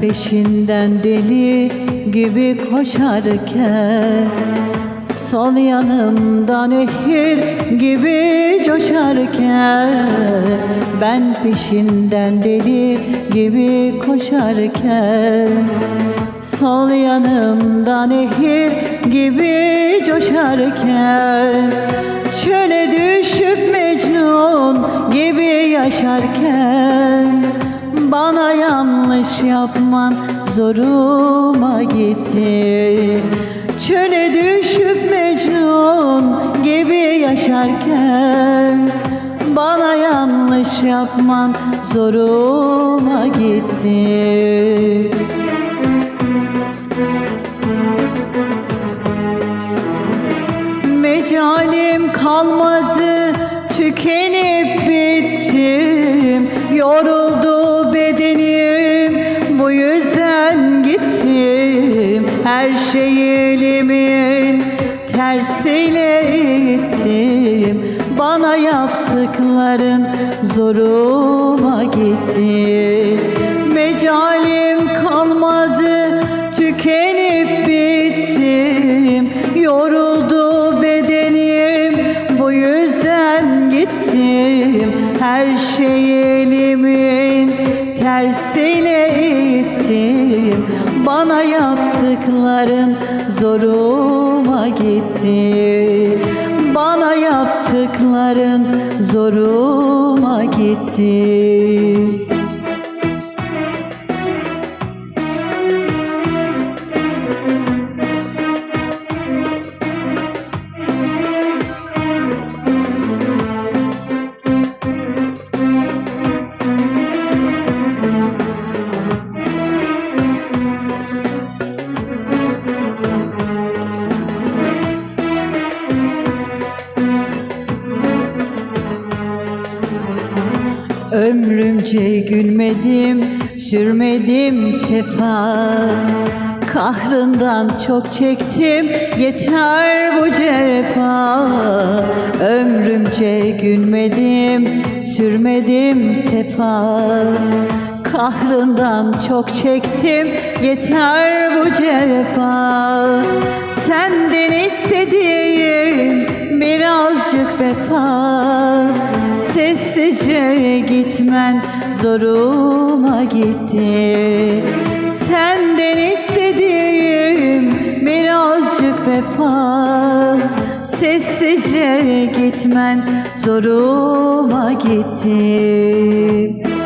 peşinden deli gibi koşarken Sol yanımda nehir gibi coşarken Ben peşinden deli gibi koşarken Sol yanımda nehir gibi coşarken Çöle düşüp Mecnun gibi yaşarken Bana yanlış yapman zoruma gitti. Çöle düşüp Mecnun gibi yaşarken Bana yanlış yapman zoruma gitti. Mecalim kalmadı, tükenip bittim. Yoruldu yüzden gittim Her şeyi elimin tersiyle ettim Bana yaptıkların zoruma gitti. Mecalim kalmadı, tükenip bittim. Yoruldu bedenim, bu yüzden gittim. Her şeyi elimin tersiyle Bana yaptıkların zoruma gitti. Bana yaptıkların zoruma gitti Ömrümce gülmedim, sürmedim sefa. Kahrından çok çektim, yeter bu cefa. Ömrümce gülmedim, sürmedim sefa. Kahrından çok çektim, yeter bu cefa. Senden istediğim birazcık vefa Sessizce gitmen zoruma gitti. Senden istediğim birazcık vefa Sessizce gitmen zoruma gitti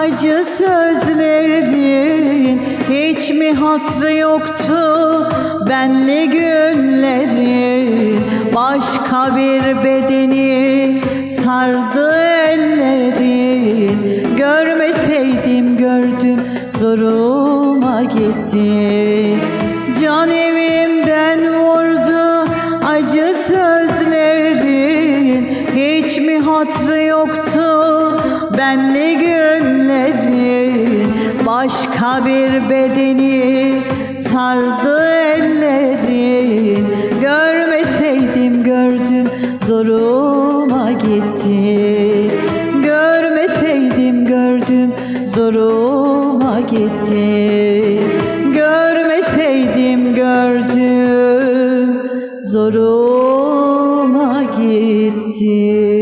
acı sözlerin Hiç mi hatrı yoktu? Benli günlerin Başka bir bedeni sardı ellerin. Görmeseydim gördüm zoruma gitti. Can evimden vurdu acı sözlerin Hiç mi hatrı yoktu? Benli Kabir bedeni sardı ellerin Görmeseydim gördüm zoruma gitti. Görmeseydim gördüm zoruma gitti. Görmeseydim gördüm zoruma gitti.